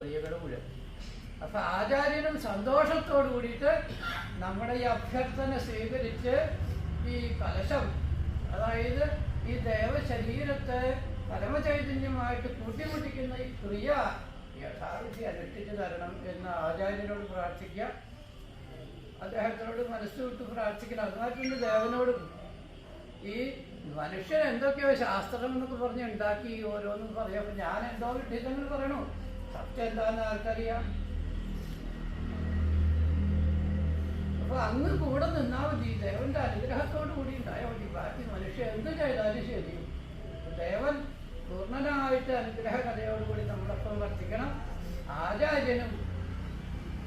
ക്രിയകൾ മുഴുവൻ അപ്പൊ ആചാര്യനും സന്തോഷത്തോടു കൂടിയിട്ട് നമ്മുടെ ഈ അഭ്യർത്ഥന സ്വീകരിച്ച് ഈ കലശം അതായത് ഈ ദേവശരീരത്തെ പരമചൈതന്യമായിട്ട് കൂട്ടിമുട്ടിക്കുന്ന ഈ ക്രിയ യഥാവിധി അനുഷ്ഠിച്ചു തരണം എന്ന് ആചാര്യനോട് പ്രാർത്ഥിക്കുക അദ്ദേഹത്തിനോട് മനസ്സുവിട്ട് പ്രാർത്ഥിക്കണം. അതുമായിട്ടുണ്ട് ദേവനോടും ഈ മനുഷ്യൻ എന്തൊക്കെയോ ശാസ്ത്രം എന്നൊക്കെ പറഞ്ഞ് ഉണ്ടാക്കി ഓരോന്നും പറയാം. ഞാൻ എന്തോ വിട്ടിട്ടങ്ങൾ പറയണു. എന്താന്ന് ആർക്കറിയാം? അപ്പൊ അങ്ങ് കൂടെ നിന്നാ മതി. ദേവന്റെ അനുഗ്രഹത്തോടു കൂടി ഉണ്ടായാൽ മതി ബാക്കി മനുഷ്യ എന്ത് ചെയ്താലും ശരിയും ദേവൻ പൂർണനായിട്ട് അനുഗ്രഹ കഥയോടുകൂടി നമ്മളൊപ്പം വർത്തിക്കണം. ആചാര്യനും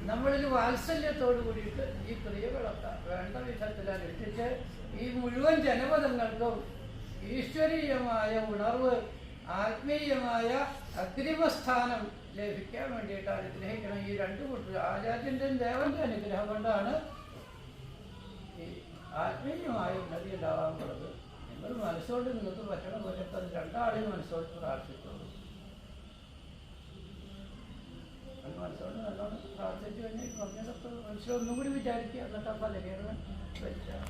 നമ്മളിൽ വാത്സല്യത്തോടു കൂടിയിട്ട് ഈ ക്രിയകളൊക്കെ വേണ്ട വിധത്തിൽ അനുഷ്ഠിച്ച് ഈ മുഴുവൻ ജനപദങ്ങൾക്കും ഈശ്വരീയമായ ഉണർവ് ആത്മീയമായ അഗ്രിമസ്ഥാനം ലഭിക്കാൻ വേണ്ടിയിട്ട് അനുഗ്രഹിക്കണം ഈ രണ്ട് കൂട്ടർ ആചാര്യന്റെയും ദേവന്റെ അനുഗ്രഹം കൊണ്ടാണ് ഈ ആത്മീയമായ ഉന്നതി ഉണ്ടാവാൻ പോകുന്നത് നിങ്ങൾ മനസ്സോട് നിങ്ങൾക്ക് പറ്റണ പോലെ അത് രണ്ടാളെയും മനസ്സോട് പ്രാർത്ഥിച്ചുള്ളൂ അത് മനസ്സോട് നല്ലോണം പ്രാർത്ഥിച്ചു കഴിഞ്ഞാൽ കുറഞ്ഞതൊക്കെ മനസ്സിലൊന്നും കൂടി വിചാരിക്കുക. എന്നിട്ട് ആ പലകേറുകൾ വെച്ചാൽ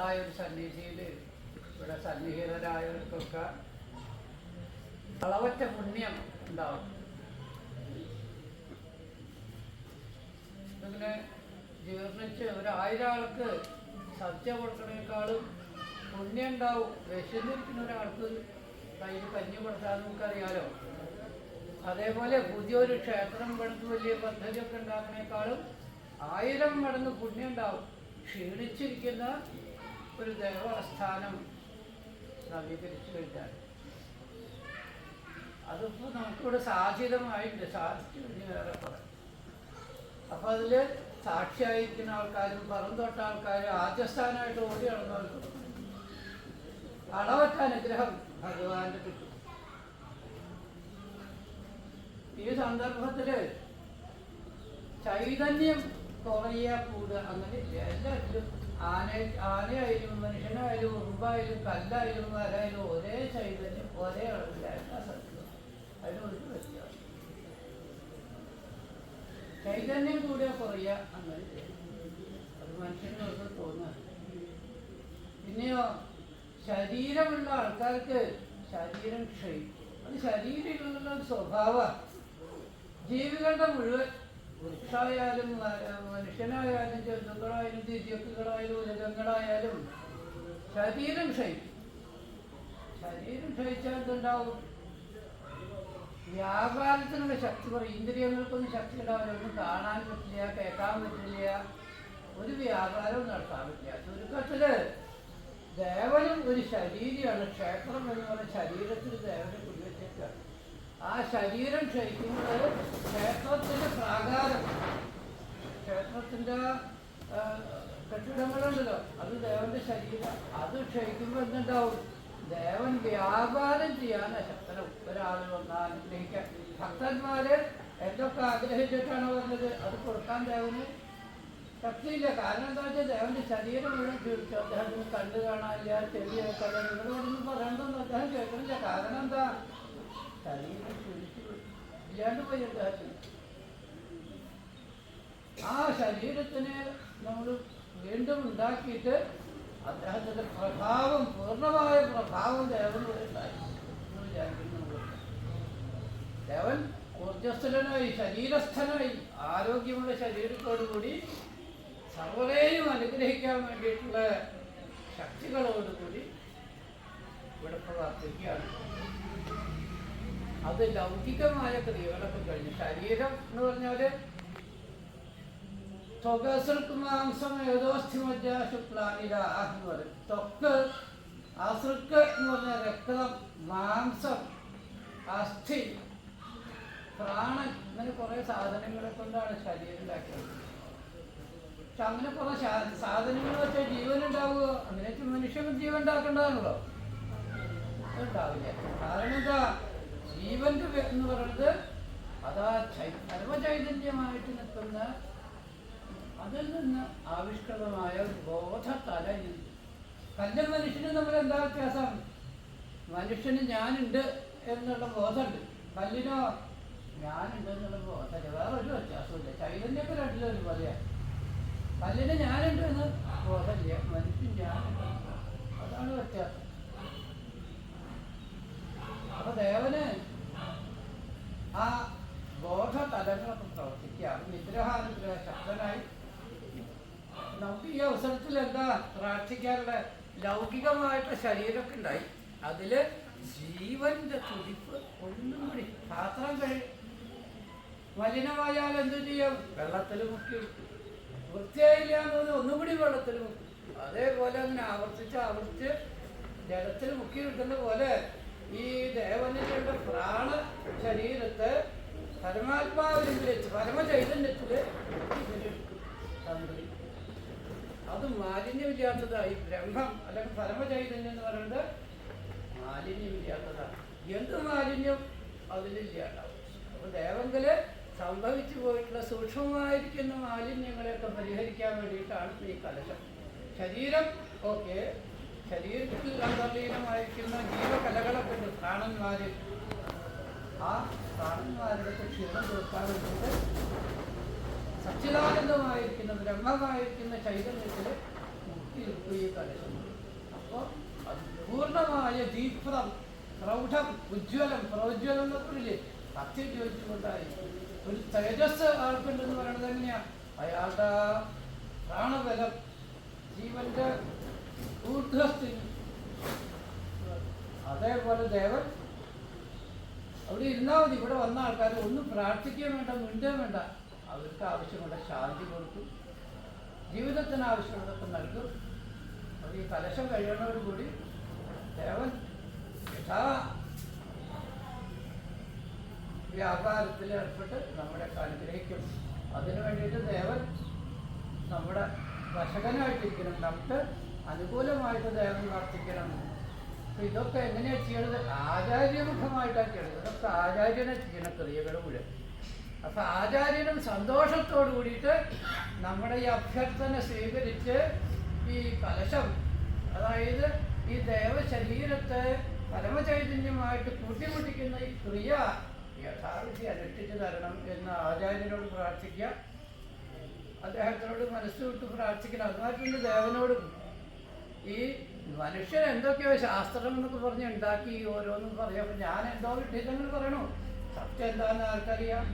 മഹത്തായ ഒരു സന്നിധിയിൽ ഇവിടെ സന്നിഹിതരായവർക്കൊക്കെ അളവറ്റ പുണ്യം ഉണ്ടാവും. ഇതിങ്ങനെ ജീർണിച്ച് ഒരായിരം ആൾക്ക് സദ്യ കൊടുക്കണേക്കാളും പുണ്യം ഉണ്ടാവും വിശന്നിരിക്കുന്ന ഒരാൾക്ക് കയ്യിൽ കഞ്ഞി കൊടുത്താൽ നമുക്കറിയാലോ. അതേപോലെ പുതിയൊരു ക്ഷേത്രം പണിത് വലിയ പദ്ധതിയൊക്കെ ഉണ്ടാകുന്നേക്കാളും ആയിരം മടങ്ങ് പുണ്യം ഉണ്ടാവും ക്ഷീണിച്ചിരിക്കുന്ന ഒരു ദേവസ്ഥാനം നവീകരിച്ചു കഴിഞ്ഞാൽ. അതിപ്പോൾ നമുക്കിവിടെ സാധ്യതമായിട്ടുണ്ട് സാധിച്ചു വേറെ പറയാം അപ്പൊ അതിൽ സാക്ഷിയായിരിക്കുന്ന ആൾക്കാരും പറം തൊട്ട ആൾക്കാരും ആദ്യസ്ഥാനമായിട്ട് ഓടി നടന്നവർക്കും അളവറ്റ അനുഗ്രഹം ഭഗവാന്റെ കിട്ടും. ഈ സന്ദർഭത്തിൽ ചൈതന്യം കുറയുക കൂടുക അങ്ങനെ എല്ലാത്തിലും ആന ആനയായാലും മനുഷ്യനായാലും ഉറുമ്പായാലും കല്ലായാലും മരായാലും ഒരേ ചൈതന്യം ഒരേ അതിനൊരു വ്യത്യാസം ചൈതന്യം കൂടെ കുറയുക അങ്ങനെ അത് മനുഷ്യനൊക്കെ തോന്നുക പിന്നെയോ ശരീരമുള്ള ആൾക്കാർക്ക് ശരീരം ക്ഷയിക്കും. അത് ശരീരമുള്ള സ്വഭാവ ജീവികളുടെ മുഴുവൻ വൃക്ഷായാലും മനുഷ്യനായാലും ജന്തുക്കളായാലും ദിര്യക്കുകളായാലും ഉലകങ്ങളായാലും ശരീരം ക്ഷയിക്കും. ശരീരം ക്ഷയിച്ചാൽ എന്തുണ്ടാവും? വ്യാപാരത്തിനുള്ള ശക്തി പറയും ഇന്ദ്രിയങ്ങൾക്കൊന്നും ശക്തി ഉണ്ടാവില്ല. കാണാൻ പറ്റില്ല കേൾക്കാൻ പറ്റില്ല. ഒരു വ്യാപാരവും നടത്താൻ പറ്റില്ല. ചുരുക്കത്തിൽ ദേവനും ഒരു ശരീരമാണ് ക്ഷേത്രം എന്ന് പറഞ്ഞ ശരീരത്തിൽ ദേവനെ കുടിവെച്ചേക്കാണ് ആ ശരീരം ക്ഷയിക്കുന്നത് ക്ഷേത്രത്തിന്റെ പ്രാകാരം. ക്ഷേത്രത്തിന്റെ കെട്ടിടങ്ങളുണ്ടല്ലോ. അത് ദേവന്റെ ശരീരം. അത് ക്ഷയിക്കുമ്പോൾ എന്തുണ്ടാവും? ദേവൻ വ്യാപാരം ചെയ്യാൻ ശക്തനും ഒരാൾ വന്നാൽ അനുഗ്രഹിക്കാൻ ഭക്തന്മാര് എന്തൊക്കെ ആഗ്രഹിച്ചിട്ടാണ് പറഞ്ഞത് അത് കൊടുക്കാൻ ദേവന് ശക്തിയില്ല. കാരണം എന്താ വെച്ചാൽ ദേവന്റെ ശരീരം മുഴുവൻ ചുരുച്ചു അദ്ദേഹത്തിന് കണ്ടു കാണാനില്ല ചെവി കേൾക്കാതെ നിങ്ങളോടൊന്നും പറയണ്ടെന്ന് അദ്ദേഹം കേൾക്കുന്നില്ല. കാരണം എന്താ? ഇല്ലാണ്ട് പോയി ആ ശരീരത്തിനെ നമ്മൾ വീണ്ടും ഉണ്ടാക്കിയിട്ട് അദ്ദേഹത്തിന്റെ പ്രഭാവം പൂർണമായ പ്രഭാവം ദേവനോട് ഉണ്ടായി എന്ന് വിചാരിക്കുന്നു ദേവൻ ഊർജസ്ഥനായി ശരീരസ്ഥനായി ആരോഗ്യമുള്ള ശരീരത്തോടു കൂടി സർവരെയും അനുഗ്രഹിക്കാൻ വേണ്ടിയിട്ടുള്ള ശക്തികളോടുകൂടി ഇവിടെ പ്രവർത്തിക്കുകയാണ്. അത് ലൗകികമായ ക്രിയകളൊക്കെ കഴിഞ്ഞു. ശരീരം എന്ന് പറഞ്ഞാൽ ത്വകസൃക് മാംസം ഏതോസ്ഥിമജ്ജ ശുക്ലാനില എന്ന് പറയും. ത്വക്ക് അസൃക്ക് എന്ന് പറഞ്ഞാൽ രക്തം മാംസം അസ്ഥി പ്രാണൻ അങ്ങനെ കുറെ സാധനങ്ങളെ കൊണ്ടാണ് ശരീരം ഉണ്ടാക്കിയത്. പക്ഷെ അങ്ങനെ കുറെ സാധനങ്ങൾ വെച്ചാൽ ജീവൻ ഉണ്ടാവുക. അങ്ങനെ മനുഷ്യൻ ജീവൻ ഉണ്ടാക്കേണ്ടതാണല്ലോ. ഉണ്ടാവില്ല. കാരണം എന്താ? ജീവന്റെ എന്ന് പറയുന്നത് അതാ സർവചൈതന്യമായിട്ട് നിൽക്കുന്ന അതിൽ നിന്ന് ആവിഷ്കൃതമായ ഒരു ബോധത്തല. കല്ലും നമ്മൾ തമ്മിൽ എന്താ വ്യത്യാസം? മനുഷ്യന് ഞാനുണ്ട് എന്നുള്ള ബോധമുണ്ട്. കല്ലിനോ ഞാനുണ്ട് എന്നുള്ള ബോധമില്ല വേറെ ഒരു വ്യത്യാസമില്ല ചൈതന്യൊക്കെ രണ്ടിലൊരു പോലെയാണ് കല്ലിന് ഞാനുണ്ട് എന്ന് ബോധമില്ല. മനുഷ്യൻ ഞാനുണ്ട് അതാണ് വ്യത്യാസം. അപ്പൊ ദേവന് ലൗകികമായിട്ട് ശരീരമൊക്കെ ഉണ്ടായി. അതിൽ ജീവന്റെ തുടിപ്പ് ഒന്നും കൂടി. പാത്രം കഴി മലിനമായാൽ എന്ത് ചെയ്യാം? വെള്ളത്തിൽ മുക്കി. വൃത്തിയായില്ല എന്ന് പറഞ്ഞാൽ ഒന്നും കൂടി വെള്ളത്തിൽ മുക്കി അതേപോലെ അങ്ങനെ ആവർത്തിച്ച് ആവർത്തിച്ച് ജലത്തിൽ മുക്കി കിട്ടുന്ന പോലെ ഈ ദേവനിന്റെ പ്രാണ ശരീരത്തെ പരമാത്മാവിൽ വെച്ച് പരമചൈതന്യത്തിൽ അത് ഈ ബ്രഹ്മം അല്ലെങ്കിൽ പരമചൈതന്യം എന്ന് പറയുന്നത് മാലിന്യമില്ലാത്തതാണ്. എന്ത് മാലിന്യം? അതിലില്ലാണ്ടാവും. അപ്പൊ ദേവങ്കൽ സംഭവിച്ചു പോയിട്ടുള്ള സൂക്ഷ്മമായിരിക്കുന്ന മാലിന്യങ്ങളെയൊക്കെ പരിഹരിക്കാൻ വേണ്ടിയിട്ടാണ് ഈ കലശം. ശരീരം ഓക്കെ. ശരീരത്തിൽ അന്തർലീനമായിരിക്കുന്ന ജീവകലകളൊക്കെ ഉണ്ട്. പ്രാണന്മാരിൽ ആ പ്രാണന്മാരുടെ ക്ഷീണം തീർക്കാൻ വേണ്ടിയിട്ട് സച്ചിദാനന്ദമായിരിക്കുന്ന ബ്രഹ്മമായിരിക്കുന്ന ചൈതന്യത്തിൽ മുക്തി കലശം അപ്പോൾ പൂർണമായ ദീപ്രം പ്രൗഢം ഉജ്ജ്വലം പ്രോജ്വലം എന്നൊക്കെ സത്യം ചോദിച്ചുകൊണ്ടായി ഒരു തേജസ് ആൾക്കുണ്ടെന്ന് പറയുന്നത് എങ്ങനെയാ? അയാളുടെ പ്രാണബലം ജീവന്റെ ഊർധ്വസ്ഥിതി. അതേപോലെ ദേവൻ അവിടെ ഇരുന്നാൽ മതി. ഇവിടെ വന്ന ആൾക്കാർ ഒന്നും പ്രാർത്ഥിക്കുകയും വേണ്ട മിണ്ടുകയും വേണ്ട. അവർക്ക് ആവശ്യമുള്ള ശാന്തി കൊടുക്കും ജീവിതത്തിന് ആവശ്യമുള്ളതൊക്കെ നൽകും. അപ്പോൾ ഈ കലശം കഴിയുന്നതോടുകൂടി ദേവൻ യഥാ വ്യാപാരത്തിൽ ഏർപ്പെട്ട് നമ്മുടെ അനുഗ്രഹിക്കും. അതിനു വേണ്ടിയിട്ട് ദേവൻ നമ്മുടെ വശകനായിട്ടിരിക്കണം നമുക്ക് അനുകൂലമായിട്ട് ദേവൻ വർത്തിക്കണം അപ്പൊ ഇതൊക്കെ എങ്ങനെയാണ് ചെയ്യണത്? ആചാര്യമുഖമായിട്ടാണ് ചെയ്യണത്. ഇതൊക്കെ ആചാര്യനെ ചെയ്യണ ക്രിയകൾ മുഴുവൻ. അപ്പൊ ആചാര്യനും സന്തോഷത്തോടു കൂടിയിട്ട് നമ്മുടെ ഈ അഭ്യർത്ഥന സ്വീകരിച്ച് ഈ കലശം അതായത് ഈ ദേവശരീരത്തെ പരമചൈതന്യമായിട്ട് കൂട്ടിമുട്ടിക്കുന്ന ഈ ക്രിയ യഥാവിധി അനുഷ്ഠിച്ചു തരണം എന്ന് ആചാര്യനോട് പ്രാർത്ഥിക്കുക. അദ്ദേഹത്തിനോട് മനസ്സുവിട്ട് പ്രാർത്ഥിക്കണം. അതുമായിട്ടുണ്ട് ദേവനോടും ഈ മനുഷ്യൻ എന്തൊക്കെയോ ശാസ്ത്രം എന്നൊക്കെ പറഞ്ഞ് ഉണ്ടാക്കി ഓരോന്നും പറയാം. അപ്പൊ ഞാൻ എന്തോ വിട്ടിട്ടങ്ങൾ പറയണു. സത്യം എന്താണെന്ന് ആർക്കറിയാം?